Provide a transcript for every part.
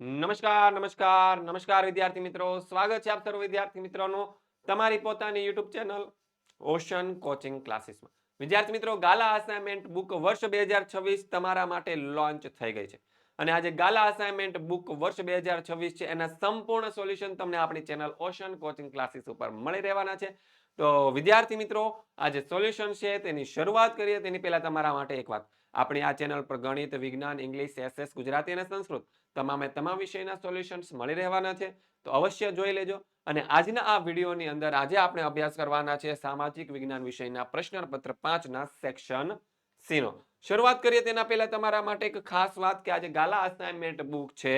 નમસ્કાર નમસ્કાર નમસ્કાર વિદ્યાર્થી મિત્રો. સ્વાગત છે આપ સર્વ વિદ્યાર્થી મિત્રોનું તમારી પોતાની યુટ્યુબ ચેનલ ઓશન કોચિંગ ક્લાસીસમાં. વિદ્યાર્થી મિત્રો, ગાલા અસાઇનમેન્ટ બુક વર્ષ બે હજાર છવ્વીસ તમારા માટે લોન્ચ થઈ ગઈ છે. અને આજે ગાલા અસાઇનમેન્ટ બુક વર્ષ બે હજાર છવ્વીસ છે, એના સંપૂર્ણ સોલ્યુશન તમને આપણી ચેનલ ઓશન કોચિંગ ક્લાસીસ ઉપર મળી રહેવાના છે. તો વિદ્યાર્થી મિત્રો આ સોલ્યુશન છે, તેની શરૂઆત કરીએ. તેની પહેલા તમારા માટે એક વાત. આપણી આ ચેનલ પર ગણિત, વિજ્ઞાન, ઇંગ્લિશ, એસએસ, ગુજરાતી અને સંસ્કૃત તમામે તમામ વિષયના સોલ્યુશન્સ મળી રહેવાના છે. તો અવશ્ય જોઈ લેજો. અને આજના આ વિડીયોની અંદર આજે આપણે અભ્યાસ કરવાના છે સામાજિક વિજ્ઞાન વિષયના પ્રશ્નપત્ર પાંચના સેક્શન સીનો. શરૂઆત કરીએ તેના પહેલા તમારા માટે એક ખાસ વાત કે આજે ગાલા અસાઇનમેન્ટ બુક છે.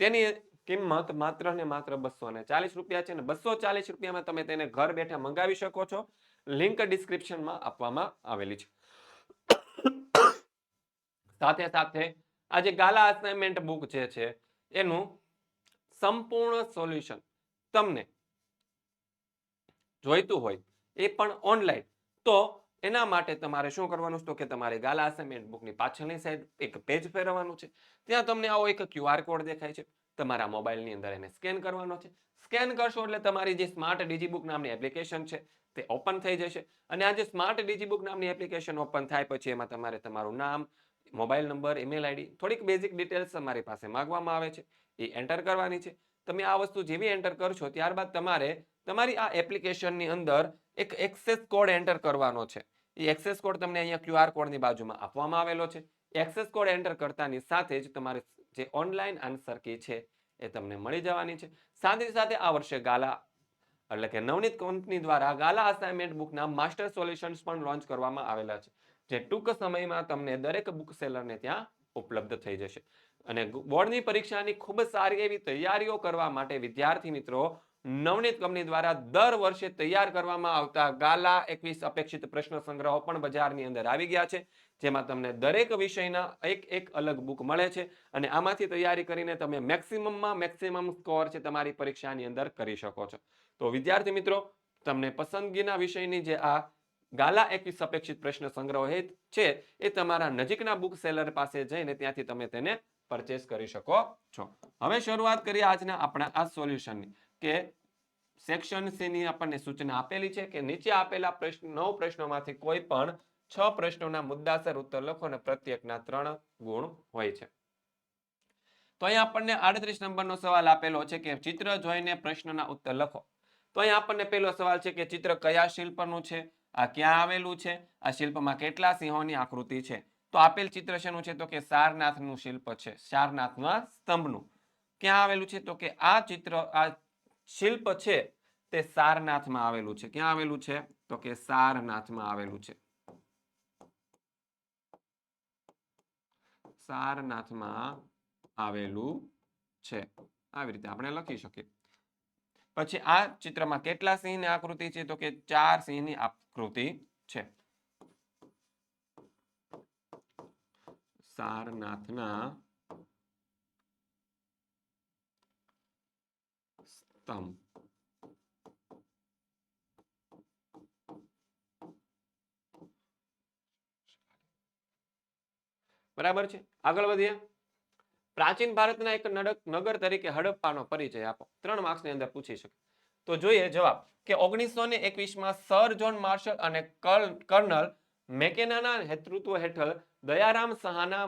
તેની કિંમત માત્ર ને માત્ર બસો ને ચાલીસ રૂપિયા છે ને બસો ચાલીસ રૂપિયામાં તમે તેને ઘર બેઠા મંગાવી શકો છો. લિંક ડિસ્ક્રિપ્શનમાં આપવામાં આવેલી છે. સાથે સાથે આ જે ગાલા અસાઇનમેન્ટ બુક જે છે, એનું સંપૂર્ણ સોલ્યુશન તમને જોઈતું હોય એ પણ ઓનલાઈન તો એના માટે તમારે શું કરવાનું? છે તો કે તમારે ગાલા અસાઇનમેન્ટ બુકની પાછળની સાઈડ એક પેજ ફેરવવાનું છે. ત્યાં તમને આવો એક ક્યુઆર કોડ દેખાય છે. તમારા મોબાઈલની અંદર એને સ્કેન કરવાનો છે. સ્કેન કરશો એટલે તમારી જે સ્માર્ટ ડીજીબુક નામની એપ્લિકેશન છે, તે ઓપન થઈ જશે. અને આ જે સ્માર્ટ ડીજીબુક નામની એપ્લિકેશન ઓપન થાય પછી એમાં તમારે તમારું નામ મોબાઈલ નંબર, ઈમેલ આઈડી, થોડીક બેઝિક ડિટેલ્સ તમારી પાસે માગવામાં આવે છે. એ એન્ટર કરવાની છે. તમે આ વસ્તુ જેવી એન્ટર કરશો, ત્યારબાદ તમારે તમારી આ એપ્લિકેશનની અંદર એક એક્સેસ કોડ એન્ટર કરવાનો છે. એ એક્સેસ કોડ તમને અહીંયા ક્યુઆર કોડની બાજુમાં આપવામાં આવેલો છે. એક્સેસ કોડ એન્ટર કરતાની સાથે જ તમારે જે ઓનલાઈન આન્સર કી છે એ તમને મળી જવાની છે. સાથે સાથે આ વર્ષે ગાલા, એટલે કે નવનીત કંપની દ્વારા ગાલા અસાઇનમેન્ટ બુકના માસ્ટર સોલ્યુશન્સ પણ લોન્ચ કરવામાં આવેલા છે. જે ટૂંક સમયમાં તમને દરેક બુક સેલરને ત્યાં ઉપલબ્ધ થઈ જશે. અને બોર્ડની પરીક્ષાની ખૂબ સારી એવી તૈયારીઓ કરવા માટે વિદ્યાર્થી મિત્રો નવનીત કંપની દ્વારા દર વર્ષે તૈયાર કરવામાં આવતા ગાલા એકવીસ અપેક્ષિત પ્રશ્ન સંગ્રહો પણ બજારની અંદર આવી ગયા છે. જેમાં તમને દરેક વિષયના એક એક અલગ બુક મળે છે અને આમાંથી તૈયારી કરીને તમે મેક્સિમમમાં મેક્સિમમ સ્કોર છે તમારી પરીક્ષાની અંદર કરી શકો છો. તો વિદ્યાર્થી મિત્રો, તમને પસંદગીના વિષયની જે આ ગાલા એકવીસ અપેક્ષિત પ્રશ્ન સંગ્રહ છે, એ તમારા નજીકના બુક સેલર પાસે જઈને ત્યાંથી તમે તેને પરચેસ કરી શકો છો. હવે શરૂઆત કરીએ આજના આપણા આ સોલ્યુશનની કે સેક્શન સી આપણને સૂચના આપેલી છે કે નીચે આપેલા પ્રશ્ન, નવ પ્રશ્નોમાંથી કોઈ પણ છ પ્રશ્નોના મુદ્દાસર ઉત્તર લખો અને પ્રત્યેકના ત્રણ ગુણ હોય છે. તો અહીંયા આપણને આડત્રીસ નંબરનો સવાલ આપેલો છે કે ચિત્ર જોઈને પ્રશ્નના ઉત્તર લખો. તો અહીંયા આપણને પહેલો સવાલ છે કે ચિત્ર કયા શિલ્પનું છે? આ ક્યાં આવેલું છે? આ શિલ્પમાં કેટલા સિંહોની આકૃતિ છે? તો આપેલ ચિત્ર શેનું છે? તો કે સારનાથનું શિલ્પ છે. સારનાથના સ્તંભનું. ક્યાં આવેલું છે? તો કે આ ચિત્ર, આ શિલ્પ છે તે સારનાથમાં આવેલું છે. ક્યાં આવેલું છે? તો કે સારનાથમાં આવેલું છે. સારનાથમાં આવેલું છે. આવી રીતે આપણે લખી શકીએ. પછી આ ચિત્રમાં કેટલા સિંહની આકૃતિ છે? તો કે ચાર સિંહની આકૃતિ છે. સારનાથના સ્તંભ. બરાબર છે? આગળ વધીએ. પ્રાચીન ભારતના એક નગર તરીકે હડપ્પાનો પરિચય આપો. ત્રણ માર્ક્સની અંદર પૂછી શકે. તો જોઈએ જવાબ કે ઓગણીસો ને એકવીસમાં સર જોન માર્શલ અને કર્નલ મેકેનાના નેતૃત્વ હેઠળ દયારામ સહાના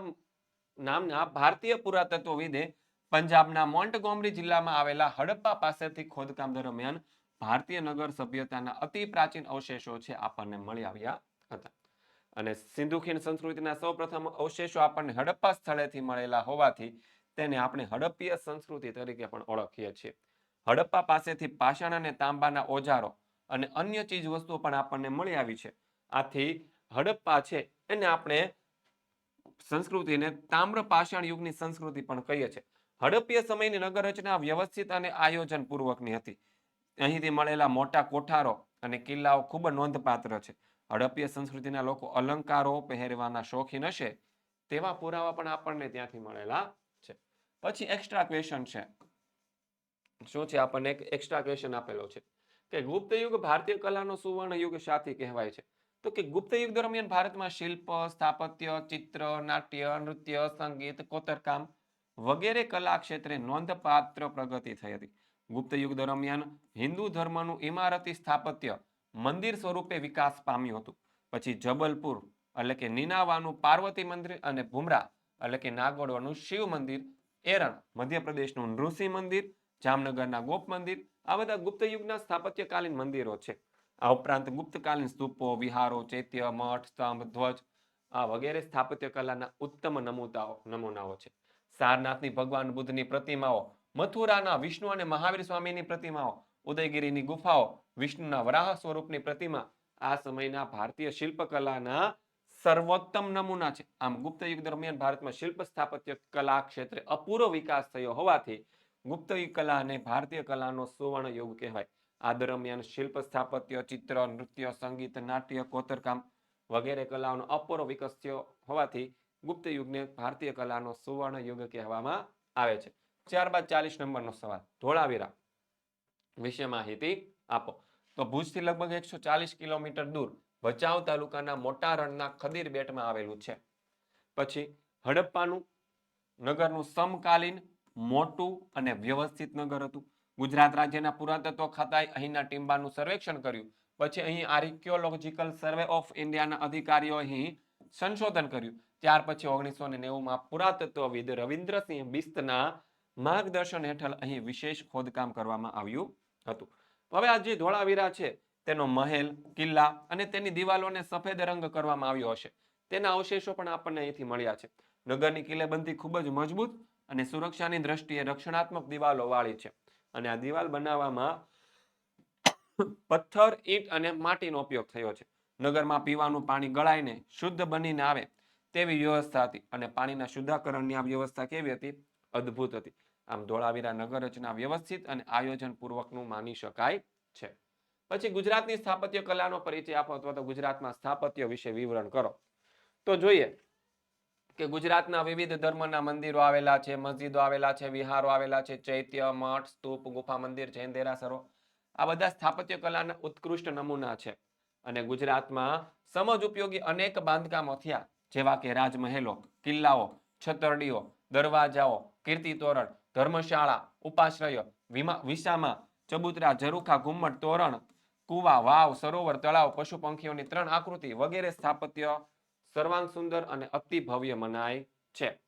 નામના ભારતીય પુરાતત્વવિદે પંજાબના મોન્ટગોમરી જિલ્લામાં આવેલા હડપ્પા પાસેથી ખોદકામ દરમિયાન ભારતીય નગર સભ્યતાના અતિ પ્રાચીન અવશેષો છે આપણને મળી આવ્યા હતા. અને સિંધુ ખીણ સંસ્કૃતિના સૌપ્રથમ અવશેષો આપણને હડપ્પા સ્થળેથી મળેલા હોવાથી તેને આપણે હડપ્પીય સંસ્કૃતિ તરીકે પણ ઓળખીએ છીએ. હડપ્પા પાસેથી પાષાણ અને તાંબાના ઓજારો અને અન્ય ચીજ વસ્તુઓ પણ આપણને મળી આવી છે. આથી હડપ્પા છે એને આપણે સંસ્કૃતિને તામ્ર પાષાણ યુગની સંસ્કૃતિ પણ કહીએ છીએ. હડપ્પીય સમયની નગર રચના વ્યવસ્થિત અને આયોજન પૂર્વકની હતી. અહીંથી મળેલા મોટા કોઠારો અને કિલ્લાઓ ખૂબ નોંધપાત્ર છે. હડપ્પીય સંસ્કૃતિના લોકો અલંકારો પહેરવાના શોખીન હશે, તેવા પુરાવા પણ આપણને ત્યાંથી મળેલા છે. પછી એક્સ્ટ્રા ક્વેશ્ચન છે. શું છે? આપણને એક એક્સ્ટ્રા ક્વેશ્ચન આપેલો છે કે ગુપ્ત યુગ ભારતીય કલાનો સુવર્ણ યુગ સાથી કહેવાય છે. તો કે ગુપ્ત યુગ દરમિયાન ભારતમાં શિલ્પ, સ્થાપત્ય, ચિત્ર, નાટ્ય, નૃત્ય, સંગીત, કોતરકામ વગેરે કલા ક્ષેત્રે નોંધપાત્ર પ્રગતિ થઈ હતી. ગુપ્ત યુગ દરમિયાન હિન્દુ ધર્મનું ઇમારતી સ્થાપત્ય મંદિર સ્વરૂપે વિકાસ પામ્યું હતું. પછી જબલપુર, એટલે કે નીનાવાનું પાર્વતી મંદિર અને ભૂમરા, એટલે કે નાગોડવાનું શિવ મંદિર, એરણ, મધ્યપ્રદેશનું નૃસિંહ મંદિર, જામનગરના ગોપ મંદિર, આ બધા ગુપ્ત યુગના સ્થાપત્યકાલીન મંદિરો છે. આ ઉપરાંત ગુપ્તકાલીન સ્તૂપો, વિહારો, ચૈત્ય, મઠ, સ્તંભ, ધ્વજ, આ વગેરે સ્થાપત્ય કલાના ઉત્તમ નમૂનાઓ નમૂનાઓ છે. સારનાથની ભગવાન બુદ્ધની પ્રતિમાઓ, મથુરાના વિષ્ણુ અને મહાવીર સ્વામીની પ્રતિમાઓ, ઉદયગીરીની ગુફાઓ વિષ્ણુના વરાહ સ્વરૂપની પ્રતિમા આ સમયના ભારતીય શિલ્પકલાના સર્વોત્તમ નમૂના છે. આમ ગુપ્ત યુગ દરમિયાન ભારતમાં શિલ્પ સ્થાપત્ય કલા ક્ષેત્રે અપૂર્વ વિકાસ થયો હોવાથી ગુપ્ત યુગ કલા અને ભારતીય કલાનો સુવર્ણ યુગ કહેવાય. આ દરમિયાન શિલ્પ સ્થાપત્ય, ચિત્ર, નૃત્ય, સંગીત, નાટ્ય, કોતરકામ વગેરે કલાઓનો અપૂર્વ વિકાસ થયો હોવાથી ગુપ્ત યુગને ભારતીય કલાનો સુવર્ણ યુગ કહેવામાં આવે છે. ત્યારબાદ ચાલીસ નંબરનો સવાલ. ધોળાવીરા વિશે માહિતી આપો. તો ભુજથી લગભગ એકસો ચાલીસ કિલોમીટર દૂર ભચાઉ તાલુકાના મોટા રણના ખદીર બેટમાં આવેલું છે. પછી હડપ્પાનું નગરનું સમકાલીન, મોટું અને વ્યવસ્થિત નગર હતું. ગુજરાત રાજ્યના પુરાતત્વ ખાતાએ અહીંના ટીમ્બાનું સર્વેક્ષણ કર્યું. પછી અહીં આર્કિયોલોજીકલ સર્વે ઓફ ઇન્ડિયાના અધિકારીઓ અહીં સંશોધન કર્યું. ત્યાર પછી ઓગણીસો ને નેવુંમાં પુરાતત્વવિદ રવિન્દ્રસિંહ બિસ્તના માર્ગદર્શન હેઠળ અહીં વિશેષ ખોદકામ કરવામાં આવ્યું હતું. હવે આ જે ધોળાવીરા છે, તેનો મહેલ, કિલ્લા અને તેની દિવાલોને સફેદ રંગ કરવામાં આવ્યો હશે. તેના અવશેષો પણ આપણને અહીંથી મળ્યા છે. નગરની કિલ્લેબંધી ખૂબ જ મજબૂત અને સુરક્ષાની દ્રષ્ટિએ રક્ષણાત્મક દિવાલો વાળી છે. અને આ દિવાલ બનાવવામાં પથ્થર, ઈંટ અને માટીનો ઉપયોગ થયો છે. નગરમાં પીવાનું પાણી ગળાઈને શુદ્ધ બનીને આવે તેવી વ્યવસ્થા હતી અને પાણીના શુદ્ધાકરણની આ વ્યવસ્થા કેવી હતી? અદ્ભુત હતી. આમ ધોળાવીરા નગર રચના વ્યવસ્થિત અને આયોજન પૂર્વકનું માની શકાય છે. પછી ગુજરાતની સ્થાપત્ય કલાનો પરિચય આપો અથવા તો ગુજરાતમાં સ્થાપત્ય વિશે વિવરણ કરો. તો જોઈએ કે ગુજરાતના વિવિધ ધર્મના મંદિરો આવેલા છે, મસ્જિદો આવેલા છે, વિહારો આવેલા છે, ચૈત્ય, મઠ, સ્તૂપ, ગુફા, મંદિર, જૈન દેરાસરો આ બધા સ્થાપત્ય કલાના ઉત્કૃષ્ટ નમૂના છે. અને ગુજરાતમાં સમજ ઉપયોગી અનેક બાંધકામો થયા, જેવા કે રાજમહેલો, કિલ્લાઓ, છતરડીઓ, દરવાજાઓ કીર્તિ તોરણ ધર્મશાળા, ઉપાશ્રય, વિમા, વિસામા, ચબુતરા, ઝરૂખા, ઘુમ્મટ, તોરણ, કુવા, વાવ, સરોવર, તળાવ પશુ પંખીઓની ત્રણ આકૃતિ વગેરે સ્થાપત્ય સર્વાંગ સુંદર અને અતિ ભવ્ય મનાય છે.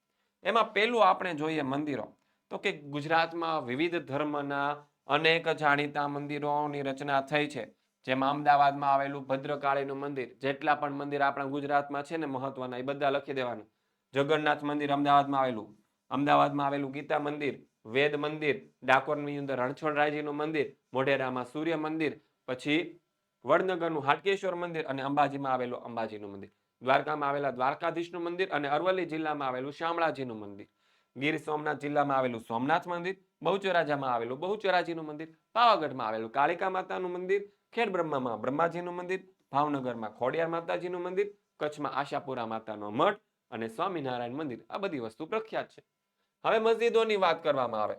એમાં પેલું આપણે જોઈએ મંદિરો. તો કે ગુજરાતમાં વિવિધ ધર્મના અનેક જાણીતા મંદિરોની રચના થઈ છે. જેમાં અમદાવાદમાં આવેલું ભદ્રકાળીનું મંદિર, જેટલા પણ મંદિર આપણા ગુજરાતમાં છે ને મહત્વના, એ બધા લખી દેવાનું. જગન્નાથ મંદિર અમદાવાદમાં આવેલું અમદાવાદમાં આવેલું ગીતા મંદિર, વેદ મંદિર, ડાકોરની અંદર રણછોડરાયજીનું મંદિર, મોઢેરામાં સૂર્ય મંદિર, પછી વડનગરનું હાટકેશ્વર મંદિર અને અંબાજીમાં આવેલું અંબાજીનું મંદિર. દ્વારકામાં આવેલા દ્વારકાધીશનું મંદિર અને અરવલ્લી જિલ્લામાં આવેલું શામળાજીનું મંદિર. ગીર સોમનાથ જિલ્લામાં આવેલું સોમનાથ મંદિર, બહુચરાજામાં આવેલું બહુચરાજીનું મંદિર, પાવાગઢમાં આવેલું કાળિકા માતાનું મંદિર ખેડ બ્રહ્મામાં બ્રહ્માજીનું મંદિર, ભાવનગરમાં ખોડિયાર માતાજીનું મંદિર, કચ્છમાં આશાપુરા માતાનો મઠ અને સ્વામિનારાયણ મંદિર. આ બધી વસ્તુ પ્રખ્યાત છે. હવે મસ્જિદોની વાત કરવામાં આવે.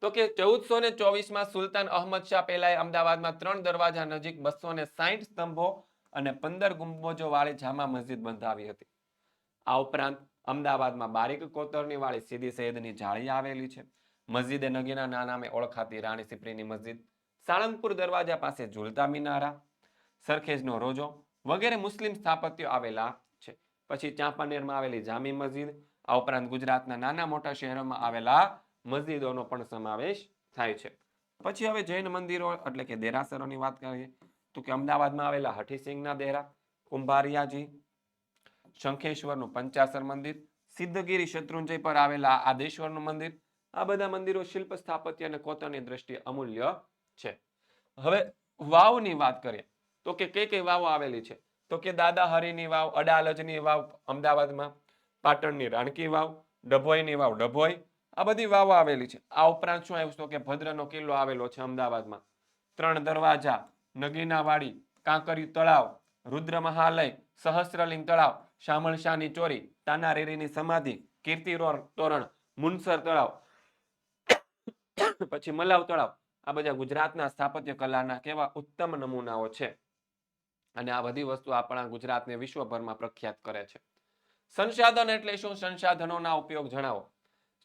તો કે ચૌદસો ને ચોવીસમાં સુલતાન અહમદ શાહ પહેલાએ અમદાવાદમાં ત્રણ દરવાજા નજીક બસો ને સાહીઠ સ્તંભો અને પંદર ગુંબજો વાળી જામા મસ્જિદ બંધાવી હતી. આ ઉપરાંત અમદાવાદમાં બારીક કોતરની વાળી સીધી સૈયદની જાળી આવેલી છે. મસ્જિદે નગીના નામે ઓળખાતી રાણી સિપ્રીની મસ્જિદ, સાળંગપુર દરવાજા પાસે ઝુલતા મિનારા, સરખેજનો રોજો વગેરે મુસ્લિમ સ્થાપત્યો આવેલા પછી ચાંપાનેરમાં આવેલી જામી મસ્જિદ, આ ઉપરાંત ગુજરાતના નાના મોટા શહેરોમાં આવેલા મસ્જિદોનો પણ સમાવેશ થાય છે. પછી હવે જૈન મંદિરો, એટલે કે દેરાસરોની વાત કરીએ, તો કે અમદાવાદમાં આવેલા હઠીસિંહના દેરા, કુંભારિયાજી, શંખેશ્વરનું પંચાસર મંદિર, સિદ્ધગીરી શત્રુંજય પર આવેલા આદેશ્વરનું મંદિર, આ બધા મંદિરો શિલ્પ સ્થાપત્ય અને કોતરની દ્રષ્ટિએ અમૂલ્ય છે. હવે વાવની વાત કરીએ, તો કે કઈ કઈ વાવો આવેલી છે? તો કે દાદા હરિની વાવ, અડાલજની વાવ, અમદાવાદમાં પાટણની રાણકી વાવ, ડભોઈની વાવ, ડભોઈ, આ બધી વાવો આવેલી છે. આ ઉપરાંત શું આવ્યું તો કે ભદ્રનો કિલ્લો આવેલો છે અમદાવાદમાં. ત્રણ દરવાજા નગીનાવાડી કાંકરિયું તળાવ, રુદ્ર મહાલય સહસ્ત્રલિંગ તળાવ, શામળ શાહની ચોરી તાનારેરીની સમાધિ, કીર્તિ તોરણ, મુનસર તળાવ, પછી મલાવ તળાવ. આ બધા ગુજરાતના સ્થાપત્ય કલાના કેવા ઉત્તમ નમૂનાઓ છે. અને આ બધી વસ્તુ આપણા ગુજરાતને વિશ્વભરમાં પ્રખ્યાત કરે છે. સંસાધન એટલે શું? સંસાધનોના ઉપયોગ જણાવો.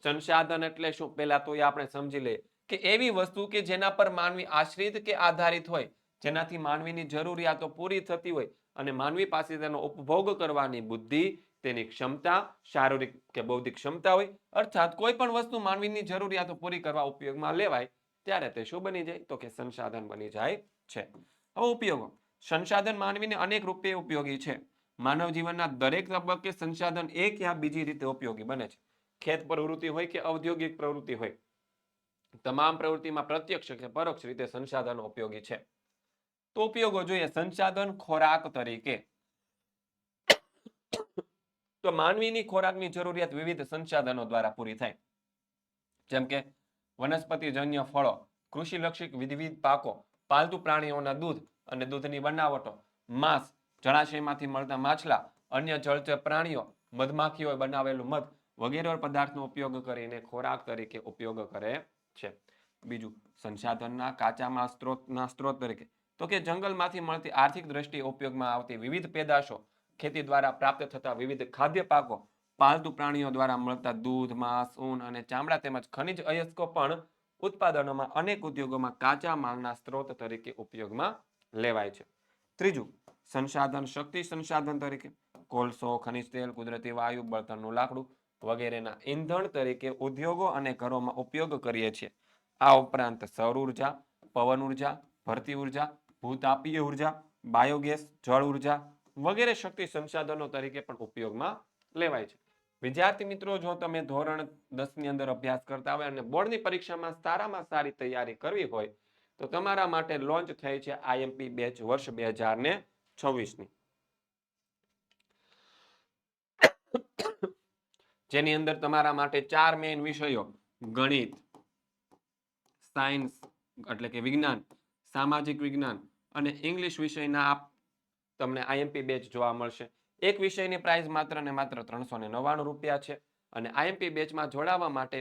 સંસાધન એટલે શું? પહેલા તો એ આપણે સમજી લઈએ કે એવી વસ્તુ કે જેના પર માનવી આશ્રિત કે આધારિત હોય, જેનાથી માનવીની જરૂરિયાતો પૂરી થતી હોય અને માનવી પાસે તેનો ઉપભોગ કરવાની બુદ્ધિ, તેની ક્ષમતા, શારીરિક કે બૌદ્ધિક ક્ષમતા હોય, અર્થાત કોઈ પણ વસ્તુ માનવીની જરૂરિયાતો પૂરી કરવા ઉપયોગમાં લેવાય, ત્યારે તે શું બની જાય? તો કે સંસાધન બની જાય છે. હવે ઉપયોગો. સંસાધન માનવીને અનેક રૂપે ઉપયોગી છે. માનવ જીવનના દરેક તબક્કે સંસાધન એક યા બીજી રીતે ઉપયોગી બને છે. ખેત પ્રવૃત્તિ હોય કે ઔદ્યોગિક પ્રવૃત્તિ હોય, તમામ પ્રવૃત્તિમાં પ્રત્યક્ષ કે પરોક્ષ રીતે સંસાધનો ઉપયોગી છે. તો ઉપયોગો જોઈએ, સંસાધન ખોરાક તરીકે. તો માનવીની ખોરાકની જરૂરિયાત વિવિધ સંસાધનો દ્વારા પૂરી થાય. જેમ કે વનસ્પતિજન્ય ફળો, કૃષિલક્ષી વિવિધ પાકો, પાલતુ પ્રાણીઓના દૂધ અને દૂધની બનાવટો, માંસ, જળાશયમાંથી મળતા માછલા, અન્ય જળચર પ્રાણીઓ, મધમાખીઓએ બનાવેલું મધ વગેરે પદાર્થનો ઉપયોગ કરીને ખોરાક તરીકે ઉપયોગ કરે છે. બીજું, સંસાધનના કાચા માલ સ્ત્રોતના સ્ત્રોત તરીકે. તો કે જંગલમાંથી મળતી આર્થિક દ્રષ્ટિએ ઉપયોગમાં આવતી વિવિધ પેદાશો, ખેતી દ્વારા પ્રાપ્ત થતા વિવિધ ખાદ્ય પાકો, પાલતુ પ્રાણીઓ દ્વારા મળતા દૂધ, માંસ, ઊન અને ચામડા તેમજ ખનિજ અયસ્કો પણ ઉત્પાદનોમાં અનેક ઉદ્યોગોમાં કાચા માલના સ્ત્રોત તરીકે ઉપયોગમાં લેવાય છે. ત્રીજું, સંસાધન શક્તિ સંસાધન તરીકે, કોલસો, ખનિજ તેલ, કુદરતી વાયુ, બળતણનું લાકડું વગેરેના ઈંધણ તરીકે ઉદ્યોગો અને ઘરોમાં ઉપયોગ કરીએ છીએ. આ ઉપરાંત સૌર ઊર્જા, પવન ઊર્જા, ભરતી ઊર્જા, ભૂતાપીય ઊર્જા, બાયોગેસ, જળ ઊર્જા વગેરે શક્તિ સંસાધનો તરીકે પણ ઉપયોગમાં લેવાય છે. વિદ્યાર્થી મિત્રો, જો તમે ધોરણ દસની અંદર અભ્યાસ કરતા હોય અને બોર્ડની પરીક્ષામાં સારામાં સારી તૈયારી કરવી હોય તો તમારા માટે લોન્ચ થઈ છે આઈએમપી બેચ વર્ષ બે હજાર ને છવ્વીસની. જેની અંદર તમારા માટે ચાર મેઇન વિષયો, ગણિત સાયન્સ એટલે કે વિજ્ઞાન, સામાજિક વિજ્ઞાન અને ઇંગ્લિશ વિષયના આપ તમને આઈએમપી બેચ જોવા મળશે. એક વિષયની પ્રાઇસ માત્ર ને માત્ર ત્રણસો ને નવ્વાણું રૂપિયા છે અને આઈએમપી બેચમાં જોડાવા માટે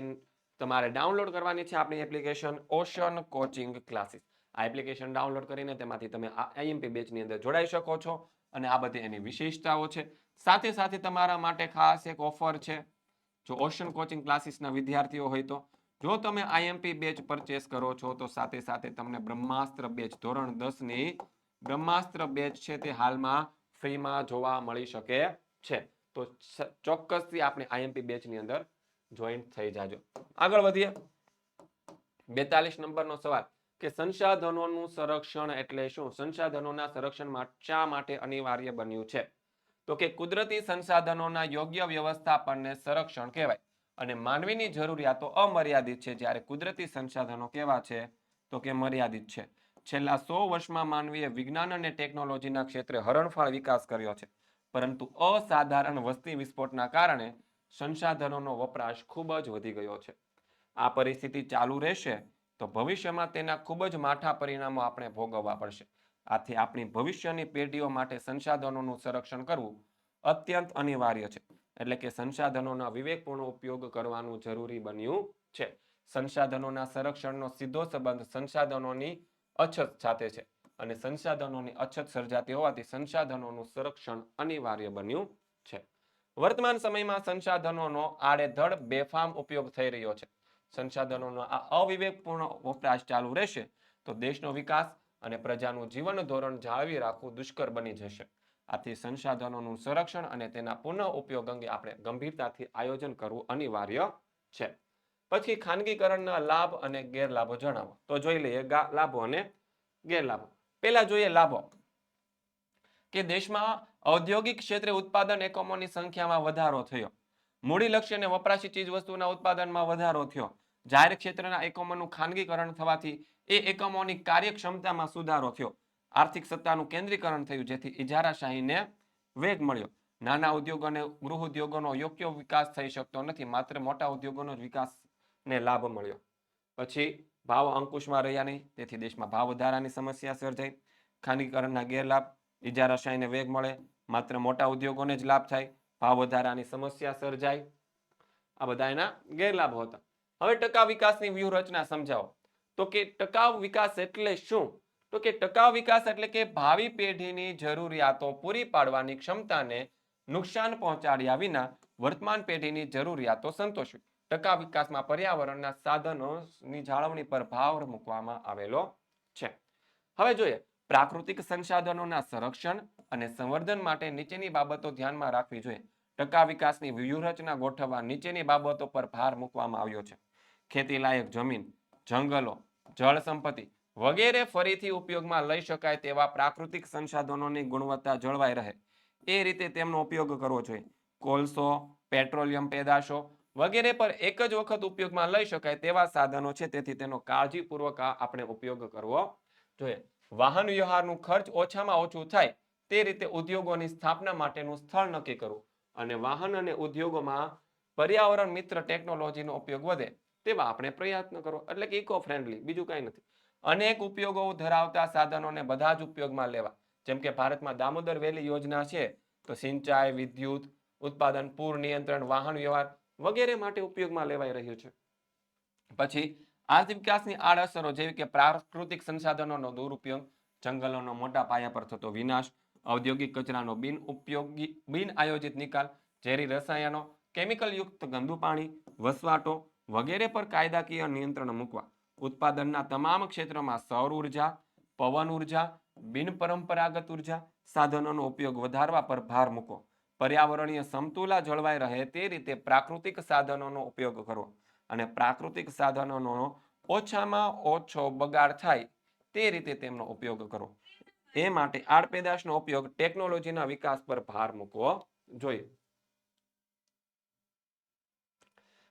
તમારે ડાઉનલોડ કરવાની છે આપણી એપ્લિકેશન ઓશન કોચિંગ ક્લાસીસ આ એપ્લિકેશન ડાઉનલોડ કરીને તેમાંથી તમે આઈએમપી બેચની અંદર જોડાઈ શકો છો અને આ બધી એની વિશેષતાઓ છે. સાથે સાથે તમારા માટે ખાસ એક ઓફર છે. જો ઓશન કોચિંગ ક્લાસીસના વિદ્યાર્થીઓ હોય તો, જો તમે આઈએમપી બેચ પરચેસ કરો છો, તો સાથે સાથે તમને બ્રહ્માસ્ત્ર બેચ ધોરણ દસની બ્રહ્માસ્ત્ર બેચ છે તે હાલમાં ફ્રીમાં જોવા મળી શકે છે. તો ચોક્કસથી આપણે આઈએમપી બેચની અંદર જોઈન થઈ જાજો. આગળ વધીએ. બેતાલીસ નંબરનો સવાલ. કે સંસાધનોનું સંરક્ષણ એટલે શું? સંસાધનોના સંરક્ષણ શા માટે અનિવાર્ય બન્યું છે? તો કે કુદરતી સંસાધનોના યોગ્ય વ્યવસ્થાપનને સંરક્ષણ કહેવાય. અને માનવીની જરૂરિયાતો અમર્યાદિત છે. જ્યારે કુદરતી સંસાધનો કેવા છે? તો કે મર્યાદિત છે. છેલ્લા સો વર્ષમાં માનવીએ વિજ્ઞાન અને ટેકનોલોજીના ક્ષેત્રે હરણફાળ વિકાસ કર્યો છે. પરંતુ અસાધારણ વસ્તી વિસ્ફોટના કારણે સંસાધનોનો વપરાશ ખૂબ જ વધી ગયો છે. આ પરિસ્થિતિ ચાલુ રહેશે તો ભવિષ્યમાં તેના ખૂબ જ માઠા પરિણામો આપણે ભોગવવા પડશે. આથી આપણી ભવિષ્યની પેઢીઓ માટે સંસાધનોનું સંરક્ષણ કરવું અત્યંત અનિવાર્ય છે. એટલે કે સંસાધનોના વિવેકપૂર્ણ ઉપયોગ કરવાનું જરૂરી બન્યું છે. સંસાધનોના સંરક્ષણનો સીધો સંબંધ સંસાધનોની અછત સાથે છે અને સંસાધનોની અછત સર્જાતી હોવાથી સંસાધનોનું સંરક્ષણ અનિવાર્ય બન્યું છે. વર્તમાન સમયમાં સંસાધનોનો આડેધડ બેફામ ઉપયોગ થઈ રહ્યો છે. સંસાધનોનો આ અવિવેકપૂર્ણ વપરાશ ચાલુ રહેશે તો દેશનો વિકાસ અને પ્રજાનું જીવન ધોરણ જાળવી રાખવું દુષ્કર બની જશે. આથી સંસાધનોનું સંરક્ષણ અને તેના પુનઃ ઉપયોગ અંગે આપણે ગંભીરતાથી આયોજન કરવું અનિવાર્ય છે. પછી ખાનગીકરણના લાભ અને ગેરલાભો જણાવો. તો જોઈ લઈએ લાભો અને ગેરલાભો. પહેલા જોઈએ લાભો. કે દેશમાં ઔદ્યોગિક ક્ષેત્રે ઉત્પાદન એકમોની સંખ્યામાં વધારો થયો. મૂડીલક્ષી અને વપરાશી ચીજવસ્તુના ઉત્પાદનમાં વધારો થયો. જાહેર ક્ષેત્રના એકમોનું ખાનગીકરણ થવાથી એ એકમોની કાર્યક્ષમતામાં સુધારો થયો. આર્થિક સત્તાનું કેન્દ્રીકરણ થયું, જેથી ઇજારાશાહીને વેગ મળ્યો. નાના ઉદ્યોગો અને ગૃહ ઉદ્યોગોનો યોગ્ય વિકાસ થઈ શકતો નથી, માત્ર મોટા ઉદ્યોગોનો વિકાસને લાભ મળ્યો. પછી ભાવ અંકુશમાં રહ્યા નહીં, તેથી દેશમાં ભાવ વધારાની સમસ્યા સર્જાઈ. ખાનગીકરણના ગેરલાભ ઇજારાશાહીને વેગ મળે માત્ર મોટા ઉદ્યોગોને જ લાભ થાય, ભાવ વધારાની સમસ્યા સર્જાય. આ બધા એના ગેરલાભો હતા. હવે ટકાઉ વિકાસની વ્યૂહરચના સમજાવો. તો કે ટકાઉ વિકાસ એટલે શું? તો કે ટકાઉ વિકાસ એટલે કે ભાવિ પેઢીની જરૂરિયાતો પૂરી પાડવાની ક્ષમતાને નુકસાન પહોંચાડ્યા વિના વર્તમાન પેઢીની જરૂરિયાતો સંતોષવી. ટકા વિકાસમાં પર્યાવરણના સાધનોની જાળવણી પર ભાર મૂકવામાં આવેલો છે. હવે જોઈએ પ્રાકૃતિક સંસાધનોના સંરક્ષણ અને સંવર્ધન માટે નીચેની બાબતો ધ્યાનમાં રાખવી જોઈએ. ટકા વિકાસની વ્યૂહરચના ગોઠવવા નીચેની બાબતો પર ભાર મૂકવામાં આવ્યો છે. ખેતીલાયક જમીન, જંગલો, જળ સંપત્તિ વગેરે ફરીથી ઉપયોગમાં લઈ શકાય તેવા પ્રાકૃતિક સંસાધનોની ગુણવત્તા જળવાઈ રહે. એ રીતે તેમનો ઉપયોગ કરવો જોઈએ. કોલસો, પેટ્રોલિયમ પેદાશો વગેરે પર એક જ વખત ઉપયોગમાં લઈ શકાય તેવા સાધનો છે. તેથી તેનો કાળજીપૂર્વક આપણે ઉપયોગ કરવો જોઈએ. વાહન વ્યવહારનું ખર્ચ ઓછામાં ઓછું થાય તે રીતે ઉદ્યોગોની સ્થાપના માટેનું સ્થળ નક્કી કરવું અને વાહન અને ઉદ્યોગોમાં પર્યાવરણ મિત્ર ટેકનોલોજીનો ઉપયોગ વધે તેવા આપણે પ્રયત્ન કરો. એટલે કે ઇકો ફ્રેન્ડલી બીજું કંઈ નથી. અનેક ઉપયોગો ધરાવતા સાધનોને બધા જ ઉપયોગમાં લેવા. જેમ કે ભારતમાં દામોદર વેલી યોજના છે, તો સિંચાઈ, વિદ્યુત, ઉત્પાદન, પૂર નિયંત્રણ, વાહન વ્યવહાર વગેરે માટે ઉપયોગમાં લેવાઈ રહ્યું છે. પછી આર્થિક વિકાસની આડઅસરો જેવી કે પ્રાકૃતિક સંસાધનોનો દુરુપયોગ, જંગલોનો મોટા પાયા પર થતો વિનાશ, ઔદ્યોગિક કચરાનો બિન ઉપયોગી, બિન આયોજિત નિકાલ, ઝેરી રસાયણો, કેમિકલ યુક્ત ગંદુ પાણી, વસવાટો વગેરે પર કાયદાકીય નિયંત્રણ મૂકવા. ઉત્પાદનના તમામ ક્ષેત્રમાં સૌર ઊર્જા, પવન ઊર્જા, બિન પરંપરાગત ઊર્જા સાધનોનો ઉપયોગ વધારવા પર ભાર મૂકો પર્યાવરણીય સમતુલા જળવાઈ રહે તે રીતે પ્રાકૃતિક સાધનોનો ઉપયોગ કરવો. અને પ્રાકૃતિક સાધનોનો ઓછામાં ઓછો બગાડ થાય તે રીતે તેમનો ઉપયોગ કરવો એ માટે આડપેદાશનો ઉપયોગ ટેકનોલોજીના વિકાસ પર ભાર મૂકવો જોઈએ.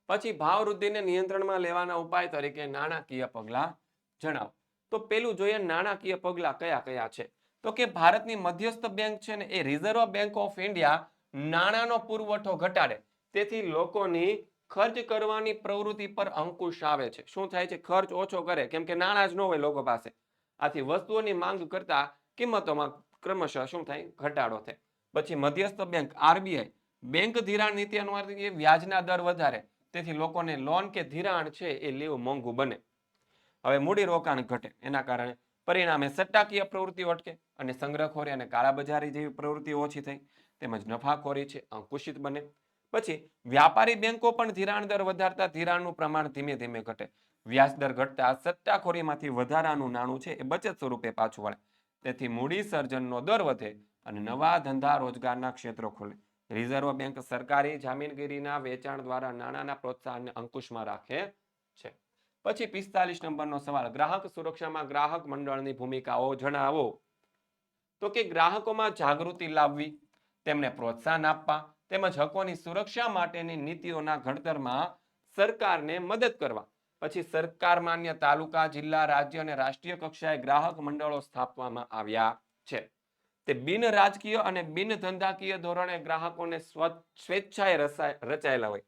પછી ભાવ વૃદ્ધિને નિયંત્રણમાં લેવાના ઉપાય તરીકે નાણાકીય પગલાં જણાવો. તો પેલું જોઈએ નાણાકીય પગલાં કયા કયા છે? તો કે ભારતની મધ્યસ્થ બેંક છે ને એ રિઝર્વ બેંક ઓફ ઇન્ડિયા નાણાંનો પુરવઠો ઘટાડે. તેથી લોકોની ખર્ચ કરવાની પ્રવૃત્તિ પર અંકુશ આવે છે. શું થાય છે? ખર્ચ ઓછો કરે. કેમ કે નાણાં જ ન હોય લોકો પાસે. આથી વસ્તુઓની માંગ કરતા કિંમતોમાં ક્રમશઃ શું થાય? ઘટાડો થાય. પછી મધ્યસ્થ બેંક, આરબીઆઈ. બેંક ધિરાણ નીતિ અનુસાર વ્યાજના દર વધારે. તેથી લોકોને લોન કે ધિરાણ છે એ લેવું મોંઘું બને. હવે મૂડી રોકાણ ઘટે. એના કારણે પરિણામે સટ્ટાકીય પ્રવૃત્તિઓ અટકે અને સંગ્રહખોરી અને કાળાબજારી જેવી પ્રવૃત્તિઓ ઓછી થઈ. તેમજ નફાખોરી છે, અંકુશિત બને. પછી વ્યાપારી બેંકો પણ ધિરાણ દર વધારતા ધિરાણનું પ્રમાણ ધીમે ધીમે ઘટે. વ્યાજ દર ઘટતા સટ્ટાખોરીમાંથી વધારાનું નાણું છે એ બચત સ્વરૂપે પાછું વળે. તેથી મૂડી સર્જનનો દર વધે અને નવા ધંધા રોજગારના ક્ષેત્રો ખોલે. રિઝર્વ બેંક સરકારી જામીનગીરીના વેચાણ દ્વારા નાણાંના પ્રોત્સાહનને અંકુશમાં રાખે છે. પછી પિસ્તાલીસ નંબરનો સવાલ, ગ્રાહક સુરક્ષામાં ગ્રાહક મંડળની ભૂમિકાઓ જણાવો. તો કે ગ્રાહકોમાં જાગૃતિ લાવવી, તેમને પ્રોત્સાહન આપવા તેમજ હકોની સુરક્ષા માટેની નીતિઓના ઘડતરમાં સરકારને મદદ કરવા. પછી સરકાર માન્ય તાલુકા, જિલ્લા, રાજ્ય અને રાષ્ટ્રીય કક્ષાએ ગ્રાહક મંડળો સ્થાપવામાં આવ્યા છે. તે બિન રાજકીય અને બિન ધંધાકીય ધોરણે ગ્રાહકોને સ્વ- સ્વેચ્છાએ રચાયેલા હોય.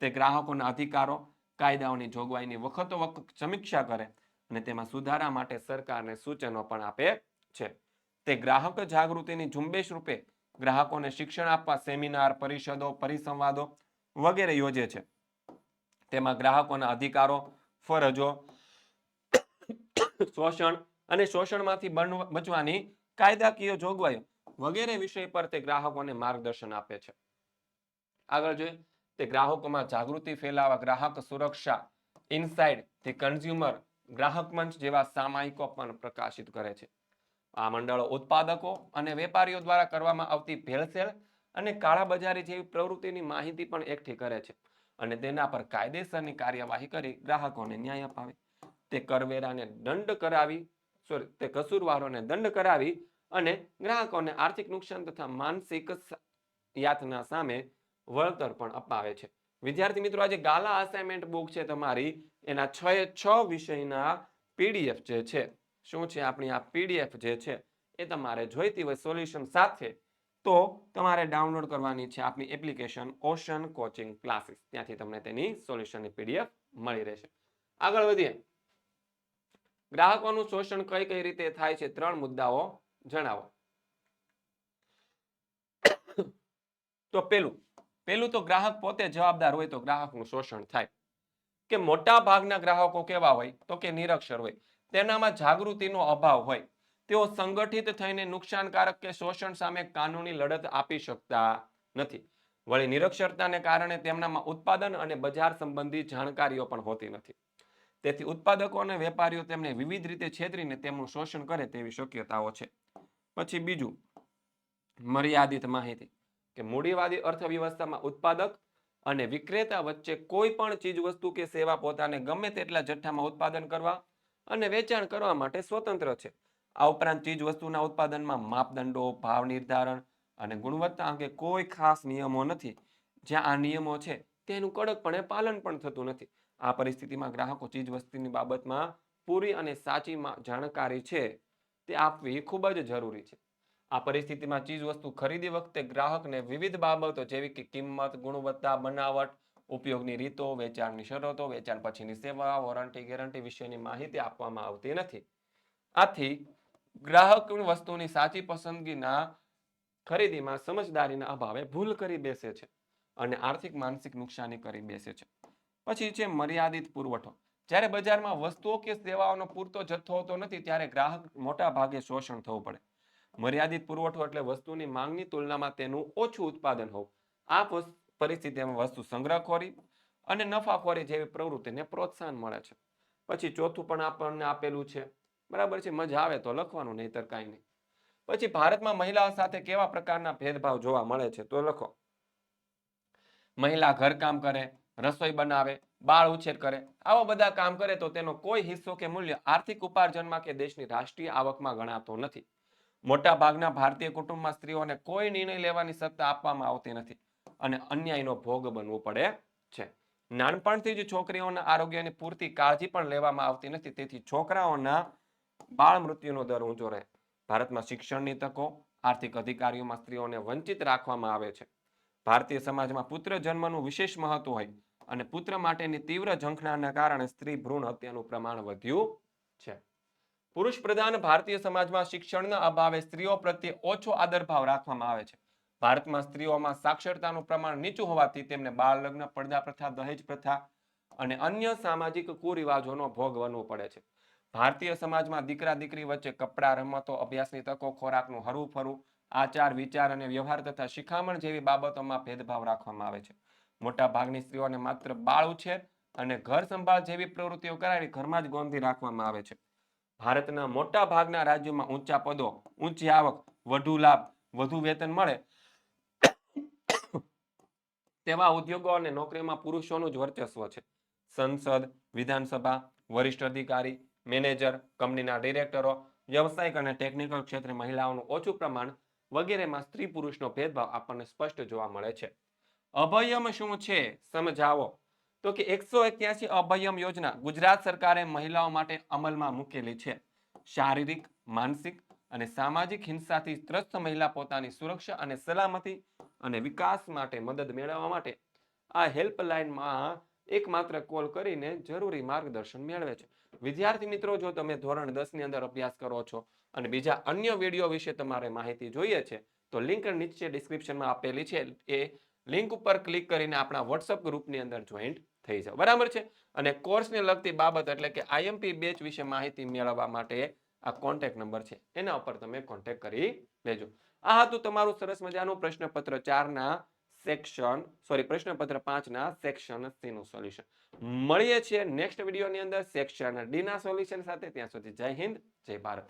તે ગ્રાહકોના અધિકારો, કાયદાઓની જોગવાઈની વખતો વખત સમીક્ષા કરે અને તેમાં સુધારા માટે સરકારને સૂચનો પણ આપે છે. તે ગ્રાહક જાગૃતિની ઝુંબેશ રૂપે ગ્રાહકોને શિક્ષણ આપવા, સેમિનાર, પરિષદો, પરિસંવાદો વગેરે યોજે છે. તેમાં ગ્રાહકોના અધિકારો, ફરજો, શોષણ અને શોષણમાંથી બચવાની કાયદાકીય જોગવાઈઓ વગેરે વિષય પર તે ગ્રાહકોને માર્ગદર્શન આપે છે. આગળ જોઈએ, તે ગ્રાહકોમાં જાગૃતિ ફેલાવવા, ગ્રાહક સુરક્ષા, ઇનસાઇડ, તે કન્ઝ્યુમર, ગ્રાહક મંચ જેવા સામાયિકો પણ પ્રકાશિત કરે છે. આ મંડળો ઉત્પાદકો અને વેપારીઓ દ્વારા કરવામાં આવતી ભેળસેળ અને કાળાબજારી જેવી પ્રવૃત્તિની માહિતી પણ એકઠી કરે છે અને તેના પર કાયદેસરની કાર્યવાહી કરી ગ્રાહકોને ન્યાય અપાવે. તે કરવેરાને દંડ કરાવી સોરી તે કસૂરવારોને દંડ કરાવી અને ગ્રાહકોને આર્થિક નુકસાન તથા માનસિક યાતના સામે વળતર પણ અપાવે છે. વિદ્યાર્થી મિત્રો, આજે ગાલા અસાઇનમેન્ટ બુક છે તમારી. એના છ એ છ વિષયના પીડીએફ જે છે શું છે? આપણી આ પીડીએફ જે છે, એ તમારે જોઈતી હોય સોલ્યુશન સાથે, તો તમારે ડાઉનલોડ કરવાની છે આપણી એપ્લિકેશન ઓશન કોચિંગ ક્લાસીસ ત્યાંથી તમને તેની સોલ્યુશનની પીડીએફ મળી રહેશે. આગળ વધીએ. ગ્રાહકોનું શોષણ કઈ કઈ રીતે થાય છે? ત્રણ મુદ્દાઓ જણાવો. તો પેલું પેલું તો ગ્રાહક પોતે જવાબદાર હોય તો ગ્રાહકનું શોષણ થાય. કે મોટા ભાગના ગ્રાહકો કેવા હોય? તો કે નિરક્ષર હોય. તેનામાં જાગૃતિનો અભાવ હોય. તેઓ સંગઠિત થઈને નુકસાનકારક કે શોષણ સામે કાનૂની લડત આપી શકતા નથી. વળી નિરક્ષરતાને કારણે તેમનામાં ઉત્પાદન અને બજાર સંબંધી જાણકારીઓ પણ હોતી નથી. તેથી ઉત્પાદકો અને વેપારીઓ તેમને વિવિધ રીતે છેતરીને તેમનું શોષણ કરે તેવી શક્યતાઓ છે. પછી બીજું, મર્યાદિત માહિતી. કે મૂડીવાદી અર્થવ્યવસ્થામાં ઉત્પાદક અને વિક્રેતા વચ્ચે કોઈ પણ ચીજ વસ્તુ કે સેવા પોતાને ગમે તેટલા જથ્થામાં ઉત્પાદન કરવા અને વેચાણ કરવા માટે સ્વતંત્ર છે. આ ઉપરાંત ચીજ વસ્તુના ઉત્પાદનમાં માપદંડો, ભાવ નિર્ધારણ અને ગુણવત્તા અંગે કોઈ ખાસ નિયમો નથી. જ્યાં આ નિયમો છે, તેનું કડકપણે પાલન પણ થતું નથી. આ પરિસ્થિતિમાં ગ્રાહકો ચીજ વસ્તુની બાબતમાં પૂરી અને સાચી જાણકારી છે તે આપવી ખૂબ જ જરૂરી છે. આ પરિસ્થિતિમાં ચીજ વસ્તુ ખરીદી વખતે ગ્રાહકને વિવિધ બાબતો જેવી કે કિંમત, ગુણવત્તા, બનાવટ ઉપયોગની રીતો, વેચાણની શરતો, વેચાણ પછીની સેવા, વોરંટી, ગેરંટી વિશેની માહિતી આપવામાં આવતી નથી. આથી ગ્રાહક વસ્તુની સાચી પસંદગીના ખરીદીમાં સમજદારીના અભાવે ભૂલ કરી બેસે છે અને આર્થિક માનસિક નુકસાની કરી બેસે છે. પછી છે મર્યાદિત પુરવઠો. જ્યારે બજારમાં વસ્તુઓ કે સેવાઓનો પૂરતો જથ્થો હોતો નથી, ત્યારે ગ્રાહક મોટા ભાગે શોષણ થવું પડે. મર્યાદિત પુરવઠો એટલે વસ્તુની માંગની તુલનામાં તેનું ઓછું ઉત્પાદન હોવું. આ પરિસ્થિતિમાં વસ્તુ સંગ્રહખોરી અને નફાખોરી જેવી પ્રવૃત્તિને પ્રોત્સાહન મળે છે. પછી ચોથું પણ આપણને આપેલું છે. બરાબર છે? મજા આવે તો લખવાનું, નહીતર કાંઈ નહીં. પછી ભારતમાં મહિલાઓ સાથે કેવા પ્રકારના ભેદભાવ જોવા મળે છે તો લખો. મહિલા ઘરકામ કરે, રસોઈ બનાવે, બાળ ઉછેર કરે, આવા બધા કામ કરે તો તેનો કોઈ હિસ્સો કે મૂલ્ય આર્થિક ઉપાર્જનમાં કે દેશની રાષ્ટ્રીય આવકમાં ગણાતો નથી. મોટા ભાગના ભારતીય કુટુંબમાં સ્ત્રીઓને કોઈ નિર્ણય લેવાની સત્તા આપવામાં આવતી નથી. અને અન્યાયનો ભોગ બનવું પડે છે. નાનપણથી જ છોકરીઓના આરોગ્યની પૂરતી કાળજી પણ લેવામાં આવતી નથી. તેથી છોકરાઓના બાળ મૃત્યુનો દર ઊંચો રહે. ભારતમાં શિક્ષણની તકો, આર્થિક અધિકારીઓમાં સ્ત્રીઓને વંચિત રાખવામાં આવે છે. ભારતીય સમાજમાં પુત્ર જન્મનું વિશેષ મહત્વ હોય અને પુત્ર માટેની તીવ્ર ઝંખનાના કારણે સ્ત્રી ભ્રૂણ હત્યાનું પ્રમાણ વધ્યું છે. પુરુષ પ્રધાન ભારતીય સમાજમાં શિક્ષણના અભાવે સ્ત્રીઓ પ્રત્યે ઓછો આદરભાવ રાખવામાં આવે છે. ભારતમાં સ્ત્રીઓમાં સાક્ષરતાનું પ્રમાણ નીચું હોવાથી તેમને બાળ લગ્ન પડદા પ્રથા દહેજ પ્રથા અને અન્ય સામાજિક કુરિવાજોનો ભોગ બનવું પડે છે. ભારતીય સમાજમાં દીકરા, દીકરી વચ્ચે કપડાં, રમતો, અભ્યાસની તકો, ખોરાકનું હરવું ફરવું આચાર, વિચાર અને વ્યવહાર તથા શિખામણ જેવી બાબતોમાં ભેદભાવ રાખવામાં આવે છે. મોટા ભાગની સ્ત્રીઓને માત્ર બાળ ઉછેર અને ઘર સંભાળ જેવી પ્રવૃત્તિઓ કરાવી ઘરમાં જ ગોંધી રાખવામાં આવે છે. ભારતના મોટા ભાગના રાજ્યોમાં ઊંચા પદો, ઊંચી આવક, વધુ લાભ, વધુ વેતન મળે તેવા ઉદ્યોગો અને નોકરીમાં પુરુષોનું જ વર્ચસ્વ છે. સંસદ, વિધાનસભા, વરિષ્ઠ અધિકારી, મેનેજર, કંપનીના ડિરેક્ટરો, વ્યવસાયિક અને ટેકનિકલ ક્ષેત્રે મહિલાઓનું ઓછું પ્રમાણ વગેરેમાં સ્ત્રી પુરુષનો ભેદભાવ આપણને સ્પષ્ટ જોવા મળે છે. અભયમ શું છે? સમજાવો. તો કે એકસો એક્યાસી અભયમ યોજના ગુજરાત સરકારે મહિલાઓ માટે અમલમાં મૂકેલી છે. શારીરિક, માનસિક અને સામાજિક હિંસાથી ત્રસ્ત મહિલા પોતાની સુરક્ષા અને સલામતી અને વિકાસ માટે મદદ મેળવવા માટે આ હેલ્પલાઇનમાં એકમાત્ર કોલ કરીને જરૂરી માર્ગદર્શન મેળવે છે. વિદ્યાર્થી મિત્રો, જો તમે ધોરણ દસની અંદર અભ્યાસ કરો છો અને બીજા અન્ય વીડિયો વિશે તમારે માહિતી જોઈએ છે, તો લિંક નીચે ડિસ્ક્રિપ્શનમાં આપેલી છે. એ લિંક ઉપર ક્લિક કરીને આપણા વોટ્સઅપ ગ્રુપની અંદર જોઈન્ટ થઈ જાઓ. બરાબર છે? અને કોર્સને લગતી બાબત એટલે કે આઈએમપી બેચ વિશે માહિતી મેળવવા માટે આ કોન્ટેક્ટ નંબર છે, એના ઉપર તમે કોન્ટેક્ટ કરી લેજો. આ હતું તમારું સરસ મજાનું પ્રશ્નપત્ર ચારના સેક્શન સોરી પ્રશ્નપત્ર પાંચના સેક્શન સી નું સોલ્યુશન મળીએ છીએ નેક્સ્ટ વિડીયોની અંદર સેક્શન ડી ના સોલ્યુશન સાથે, ત્યાં સુધી જય હિન્દ, જય ભારત.